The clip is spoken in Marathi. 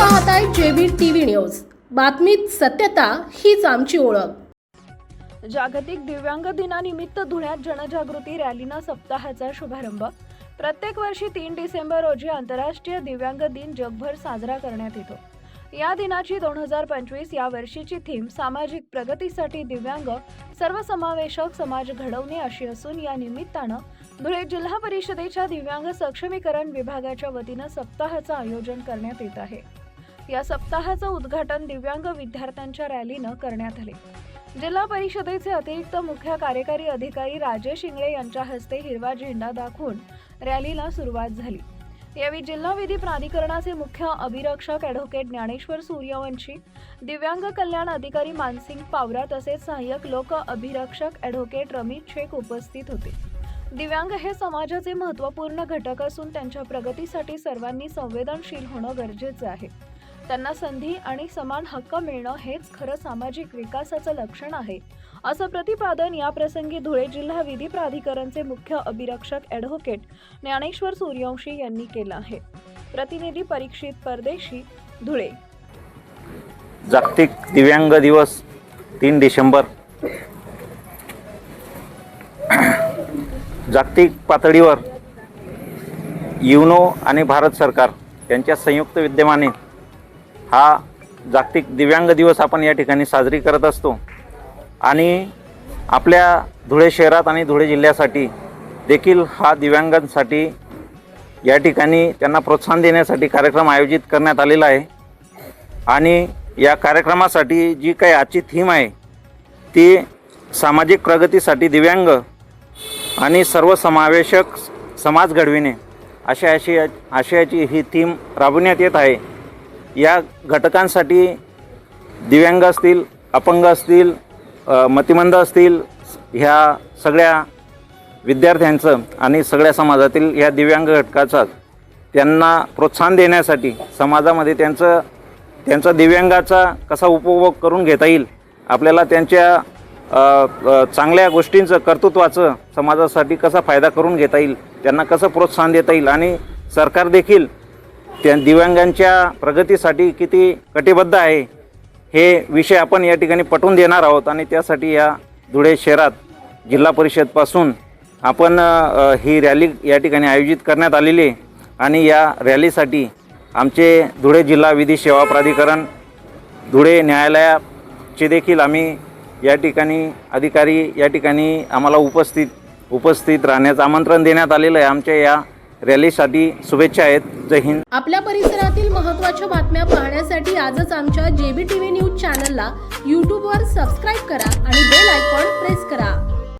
पाहताय जेबी टीव्ही न्यूज. बातमीत सत्यता हीच आमची ओळख. जागतिक दिव्यांग दिनानिमित्त धुळ्यात जनजागृती रॅलीनं सप्ताहाचा शुभारंभ. प्रत्येक वर्षी तीन डिसेंबर रोजी आंतरराष्ट्रीय दिव्यांग दिन जगभर साजरा करण्यात येतो. या दिनाची दोन हजार पंचवीस या वर्षीची थीम सामाजिक प्रगतीसाठी दिव्यांग सर्वसमावेशक समाज घडवणे अशी असून या निमित्तानं धुळे जिल्हा परिषदेच्या दिव्यांग सक्षमीकरण विभागाच्या वतीनं सप्ताहाचं आयोजन करण्यात येत आहे. या सप्ताहाचं उद्घाटन दिव्यांग विद्यार्थ्यांच्या रॅलीनं करण्यात आले. जिल्हा परिषदेचे अतिरिक्त मुख्य कार्यकारी अधिकारी राजेश इंगळे यांच्या हस्ते हिरवा झेंडा दाखवून रॅलीला सुरुवात झाली. यावेळी जिल्हा विधी प्राधिकरणाचे मुख्य अभिरक्षक ॲडव्होकेट ज्ञानेश्वर सूर्यवंशी दिव्यांग कल्याण अधिकारी मानसिंग पावरा तसेच सहाय्यक लोक अभिरक्षक ॲडव्होकेट रमित शेख उपस्थित होते. दिव्यांग हे समाजाचे महत्त्वपूर्ण घटक असून त्यांच्या प्रगतीसाठी सर्वांनी संवेदनशील होणं गरजेचं आहे. त्यांना संधी आणि समान हक्क मिळणं हेच खरं सामाजिक विकासाचं लक्षण आहे. असं प्रतिपादन या प्रसंगी धुळे जिल्हा विधी प्राधिकरणचे मुख्य अभिरक्षक ॲडव्होकेट ज्ञानेश्वर सूर्यवंशी यांनी केलं आहे. प्रतिनिधी परीक्षित परदेशी धुळे. जागतिक दिव्यांग दिवस तीन डिसेंबर. जागतिक पातळीवर युनो आणि भारत सरकार यांच्या संयुक्त विद्यमाने हा जागतिक दिव्यांग दिवस आपण या ठिकाणी साजरी करत असतो. आणि आपल्या धुळे शहरात आणि धुळे जिल्ह्यासाठी देखील हा दिव्यांगांसाठी या ठिकाणी त्यांना प्रोत्साहन देण्यासाठी कार्यक्रम आयोजित करण्यात आलेला आहे. आणि या कार्यक्रमासाठी जी काही आजची थीम आहे ती सामाजिक प्रगतीसाठी दिव्यांग आणि सर्वसमावेशक समाज घडविणे अशा आशया आशयाची ही थीम राबविण्यात येत आहे. या घटकांसाठी दिव्यांग असतील अपंग असतील मतिमंद असतील ह्या सगळ्या विद्यार्थ्यांचं आणि सगळ्या समाजातील ह्या दिव्यांग घटकाचा त्यांना प्रोत्साहन देण्यासाठी समाजामध्ये त्यांचं त्यांचा दिव्यांगाचा कसा उपभोग करून घेता येईल आपल्याला त्यांच्या चांगल्या गोष्टींचं कर्तृत्वाचं समाजासाठी कसा फायदा करून घेता येईल त्यांना कसं प्रोत्साहन देता येईल आणि सरकार देखील त्या दिव्यांगांच्या प्रगतीसाठी किती कटिबद्ध आहे हे विषय आपण या ठिकाणी पटवून देणार आहोत. आणि त्यासाठी या धुळे शहरात जिल्हा परिषदपासून आपण ही रॅली या ठिकाणी आयोजित करण्यात आलेली आहे. आणि या रॅलीसाठी आमचे धुळे जिल्हा विधी सेवा प्राधिकरण धुळे न्यायालयाचे देखील आम्ही या ठिकाणी अधिकारी या ठिकाणी आम्हाला उपस्थित उपस्थित राहण्याचं आमंत्रण देण्यात आलेलं आहे. आमच्या या रॅलीसाठी शुभेच्छा आहेत. जय हिंद. आपल्या परिसरातील महत्त्वाच्या बातम्या पाहण्यासाठी आजच आमच्या जेबी टीव्ही न्यूज चॅनलला यूट्यूबवर सबस्क्राईब करा आणि बेल आयकॉन प्रेस करा.